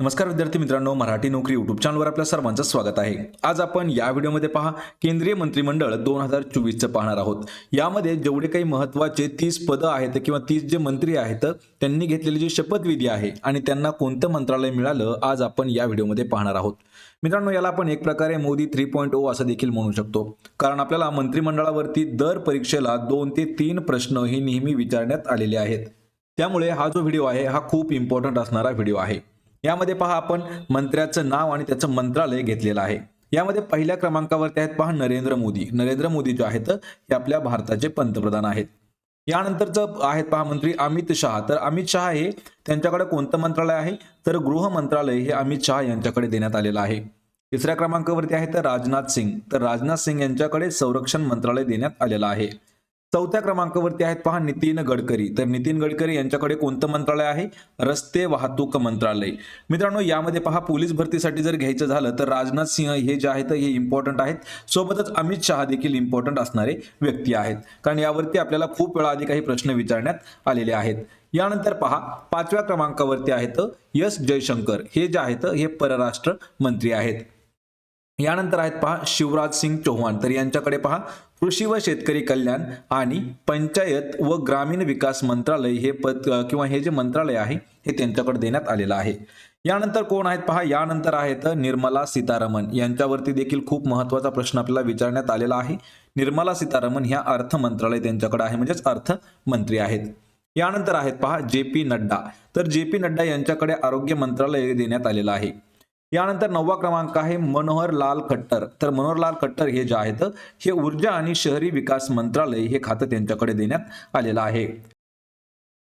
नमस्कार विद्यार्थी मित्रांनो मराठी नोकरी युट्यूब चॅनलवर आपल्या सर्वांचं स्वागत आहे. आज आपण या व्हिडिओमध्ये पहा केंद्रीय मंत्रिमंडळ दोन हजार चोवीसचं पाहणार आहोत. यामध्ये जेवढे काही महत्त्वाचे तीस पदं आहेत किंवा तीस जे मंत्री आहेत त्यांनी घेतलेली जी शपथविधी आहे आणि त्यांना कोणतं मंत्रालय मिळालं आज आपण या व्हिडिओमध्ये पाहणार आहोत. मित्रांनो याला आपण एक प्रकारे मोदी थ्री पॉईंट ओ असं देखील म्हणू शकतो. कारण आपल्याला मंत्रिमंडळावरती दर परीक्षेला दोन ते तीन प्रश्न हे नेहमी विचारण्यात आलेले आहेत. त्यामुळे हा जो व्हिडिओ आहे हा खूप इम्पॉर्टंट असणारा व्हिडिओ आहे. यामध्ये पहा आपण मंत्र्याचं नाव आणि त्याचं मंत्रालय घेतलेलं आहे. यामध्ये पहिल्या क्रमांकावरती आहेत पहा नरेंद्र मोदी. नरेंद्र मोदी जे आहेत हे आपल्या भारताचे पंतप्रधान आहेत. यानंतरचं आहेत पहा मंत्री अमित शहा. तर अमित शहा हे त्यांच्याकडे कोणतं मंत्रालय आहे? तर गृह मंत्रालय हे अमित शहा यांच्याकडे देण्यात आलेलं आहे. तिसऱ्या क्रमांकावरती आहे तर राजनाथ सिंग. तर राजनाथ सिंग यांच्याकडे संरक्षण मंत्रालय देण्यात आलेलं आहे. चौथ्या क्रमांकावरती आहेत पहा नितीन गडकरी. तर नितीन गडकरी यांच्याकडे कोणतं मंत्रालय आहे? रस्ते वाहतूक मंत्रालय. मित्रांनो यामध्ये पहा पोलीस भरतीसाठी जर घ्यायचं झालं तर राजनाथ सिंह हे जे आहेत हे इम्पॉर्टंट आहेत. सोबतच अमित शहा देखील इम्पॉर्टंट असणारे व्यक्ती आहेत. कारण यावरती आपल्याला खूप वेळा आधी काही प्रश्न विचारण्यात आलेले आहेत. यानंतर पहा पाचव्या क्रमांकावरती आहेत यस जयशंकर. हे जे आहेत हे परराष्ट्र मंत्री आहेत. यानंतर आहेत पहा शिवराज सिंग चौहान. तर यांच्याकडे पहा कृषी व शेतकरी कल्याण आणि पंचायत व ग्रामीण विकास मंत्रालय हे पद किंवा हे जे मंत्रालय आहे हे त्यांच्याकडे देण्यात आलेलं आहे. यानंतर कोण आहेत पहा? यानंतर आहेत निर्मला सीतारामन यांच्यावरती देखील खूप महत्त्वाचा प्रश्न आपल्याला विचारण्यात आलेला आहे. निर्मला सीतारामन ह्या अर्थ मंत्रालय त्यांच्याकडे आहे म्हणजेच अर्थमंत्री आहेत. यानंतर आहेत पहा जे पी नड्डा. तर जे पी नड्डा यांच्याकडे आरोग्य मंत्रालय देण्यात आलेलं आहे. यानंतर नववा क्रमांक आहे मनोहर लाल खट्टर. तर मनोहर लाल खट्टर हे जे आहेत हे ऊर्जा आणि शहरी विकास मंत्रालय हे खातं त्यांच्याकडे देण्यात आलेलं आहे.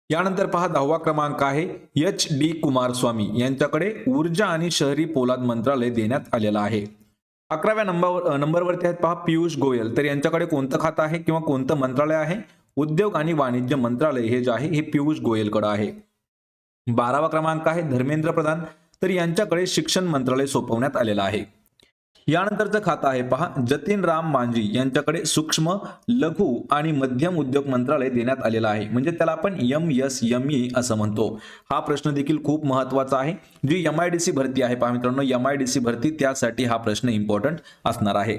यानंतर पहा दहावा क्रमांक आहे एच डी कुमारस्वामी. यांच्याकडे ऊर्जा आणि शहरी पोलाद मंत्रालय देण्यात आलेलं आहे. अकराव्या नंबर नंबरवरती आहेत पहा पियुष गोयल. तर यांच्याकडे कोणतं खातं आहे किंवा कोणतं मंत्रालय आहे? उद्योग आणि वाणिज्य मंत्रालय हे जे आहे हे पियुष गोयलकडे आहे. बारावा क्रमांक आहे धर्मेंद्र प्रधान. तर यांच्याकडे शिक्षण मंत्रालय सोपवण्यात आलेलं आहे. यानंतरचं खातं आहे पहा. जतीन राम मांझी यांच्याकडे सूक्ष्म लघु आणि मध्यम उद्योग मंत्रालय देण्यात आलेलं आहे. म्हणजे त्याला आपण एम एस एम ई असं म्हणतो. हा प्रश्न देखील खूप महत्त्वाचा आहे. जी एम आय डी सी भरती आहे पहा मित्रांनो. एम आय डी सी भरती त्यासाठी हा प्रश्न इम्पॉर्टंट असणार आहे.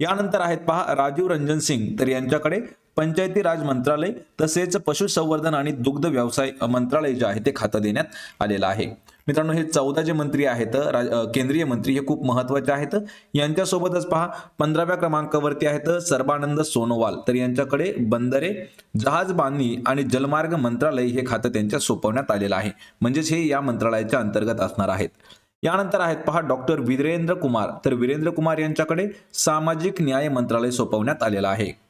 यानंतर आहेत पहा राजीव रंजन सिंग. तर यांच्याकडे पंचायती राज मंत्रालय तसेच पशुसंवर्धन आणि दुग्ध व्यवसाय मंत्रालय जे आहे ते खातं देण्यात आलेलं आहे. मित्रांनो हे चौदा जे मंत्री आहेत केंद्रीय मंत्री हे खूप महत्त्वाचे आहेत. यांच्यासोबतच पहा पंधराव्या क्रमांकावरती आहेत सर्बानंद सोनोवाल. तर यांच्याकडे बंदरे जहाज बांधणी आणि जलमार्ग मंत्रालय हे खातं त्यांच्या सोपवण्यात आलेलं आहे. म्हणजेच हे या मंत्रालयाच्या अंतर्गत असणार आहेत. यानंतर आहेत पहा डॉक्टर वीरेंद्र कुमार. तर वीरेंद्र कुमार यांच्याकडे सामाजिक न्याय मंत्रालय सोपवण्यात आलेलं आहे.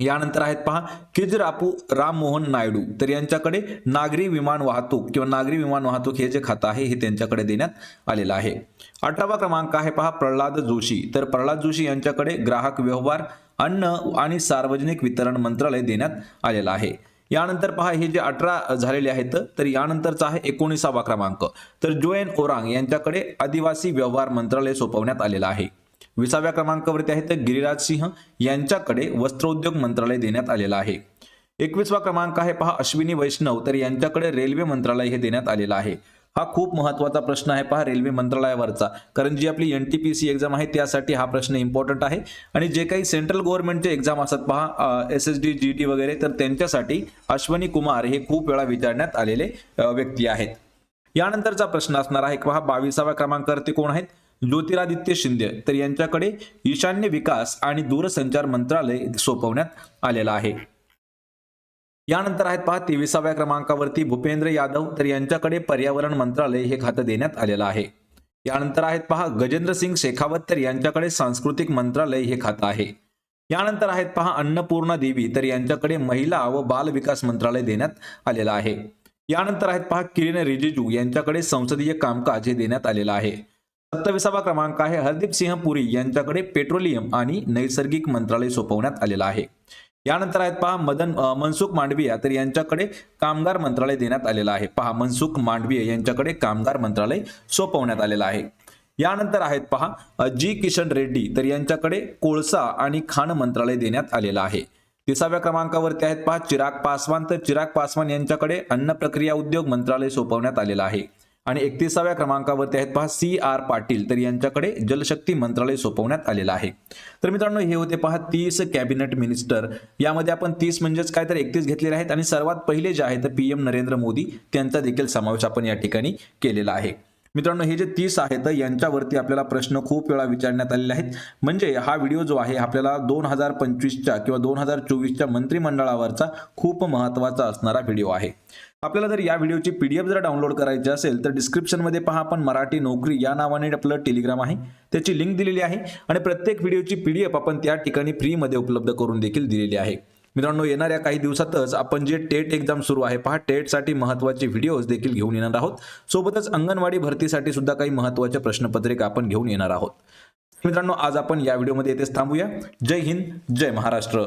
यानंतर आहेत पहा किजरापू राममोहन नायडू. तर यांच्याकडे नागरी विमान वाहतूक किंवा नागरी विमान वाहतूक हे जे खातं आहे हे त्यांच्याकडे देण्यात आलेलं आहे. अठरावा क्रमांक आहे पहा प्रल्हाद जोशी. तर प्रल्हाद जोशी यांच्याकडे ग्राहक व्यवहार अन्न आणि सार्वजनिक वितरण मंत्रालय देण्यात आलेलं आहे. यानंतर पहा हे जे अठरा झालेले आहेत तर यानंतरचा आहे एकोणीसावा क्रमांक. तर जोएन ओरांग यांच्याकडे आदिवासी व्यवहार मंत्रालय सोपवण्यात आलेलं आहे. विसाव्या क्रमांकावरती आहे तर गिरिराज सिंह यांच्याकडे वस्त्रोद्योग मंत्रालय देण्यात आलेलं आहे. एकवीसवा क्रमांक आहे पहा अश्विनी वैष्णव तर यांच्याकडे रेल्वे मंत्रालय हे देण्यात आलेलं आहे. हा खूप महत्त्वाचा प्रश्न आहे पहा रेल्वे मंत्रालयावरचा. कारण जी आपली N T P C exam आहे त्यासाठी हा प्रश्न इम्पॉर्टंट आहे. आणि जे काही सेंट्रल गव्हर्नमेंटचे एक्झाम असतात पहा S S D G T वगैरे तर त्यांच्यासाठी अश्वनी कुमार हे खूप वेळा विचारण्यात आलेले व्यक्ती आहेत. यानंतरचा प्रश्न असणार आहे पहा बावीसाव्या क्रमांकावरती कोण आहेत? ज्योतिरादित्य शिंदे तर यांच्याकडे ईशान्य विकास आणि दूरसंचार मंत्रालय सोपवण्यात आलेलं आहे. यानंतर आहेत पहा तेविसाव्या क्रमांकावरती भूपेंद्र यादव तर यांच्याकडे पर्यावरण मंत्रालय हे खातं देण्यात आलेलं आहे. यानंतर आहेत पहा गजेंद्र सिंग शेखावत तर यांच्याकडे सांस्कृतिक मंत्रालय हे खातं आहे. यानंतर आहेत पहा अन्नपूर्णा देवी तर यांच्याकडे महिला व बाल विकास मंत्रालय देण्यात आलेलं आहे. यानंतर आहेत पहा किरण रिजिजू यांच्याकडे संसदीय कामकाज हे देण्यात आलेलं आहे. सत्तावीसावा क्रमांक आहे. हरदीप सिंह पुरी यांच्याकडे पेट्रोलियम आणि नैसर्गिक मंत्रालय सोपवण्यात आलेलं आहे. यानंतर आहेत पहा मदन मनसुख मांडविया तर यांच्याकडे कामगार मंत्रालय देण्यात आलेलं आहे. पहा मनसुख मांडवीय यांच्याकडे कामगार मंत्रालय सोपवण्यात आलेलं आहे. यानंतर आहेत पहा जी किशन रेड्डी तर यांच्याकडे कोळसा आणि खाण मंत्रालय देण्यात आलेलं आहे. तिसाव्या क्रमांकावरती आहेत पहा चिराग पासवान. तर चिराग पासवान यांच्याकडे अन्न प्रक्रिया उद्योग मंत्रालय सोपवण्यात आलेलं आहे. आणि एकतीसाव्या क्रमांकावरती आहेत पहा सी आर पाटील. तर यांच्याकडे जलशक्ती मंत्रालय सोपवण्यात आलेलं आहे. तर मित्रांनो हे होते पहा तीस कॅबिनेट मिनिस्टर. यामध्ये आपण तीस म्हणजेच काय तर एकतीस घेतलेले आहेत. आणि सर्वात पहिले जे आहे तर पी एम नरेंद्र मोदी त्यांचा देखील समावेश आपण या ठिकाणी केलेला आहे. मित्रांनो हे जे तीस आहेत यांच्यावरती आपल्याला प्रश्न खूप वेळा विचारण्यात आलेले आहेत. म्हणजे हा व्हिडिओ जो आहे आपल्याला दोन हजार पंचवीसच्या किंवा दोन हजार चोवीसच्या मंत्रिमंडळावरचा खूप महत्त्वाचा असणारा व्हिडिओ आहे. आपल्याला जर या व्हिडिओची पी डी एफ जर डाउनलोड करायची असेल तर डिस्क्रिप्शनमध्ये पहा आपण मराठी नोकरी या नावाने आपलं टेलिग्राम आहे. त्याची लिंक दिलेली आहे आणि प्रत्येक व्हिडिओची पी डी एफ आपण त्या ठिकाणी फ्रीमध्ये उपलब्ध करून देखील दिलेली आहे. मित्रांनो येणाऱ्या काही दिवसातच आपण जे टेट एक्झाम सुरू आहे पहा टेटसाठी महत्त्वाचे व्हिडिओज देखील घेऊन येणार आहोत. सोबतच अंगणवाडी भरतीसाठी सुद्धा काही महत्त्वाचे प्रश्नपत्रिका आपण घेऊन येणार आहोत. मित्रांनो आज आपण या व्हिडिओमध्ये येथेच थांबूया. जय हिंद जय महाराष्ट्र.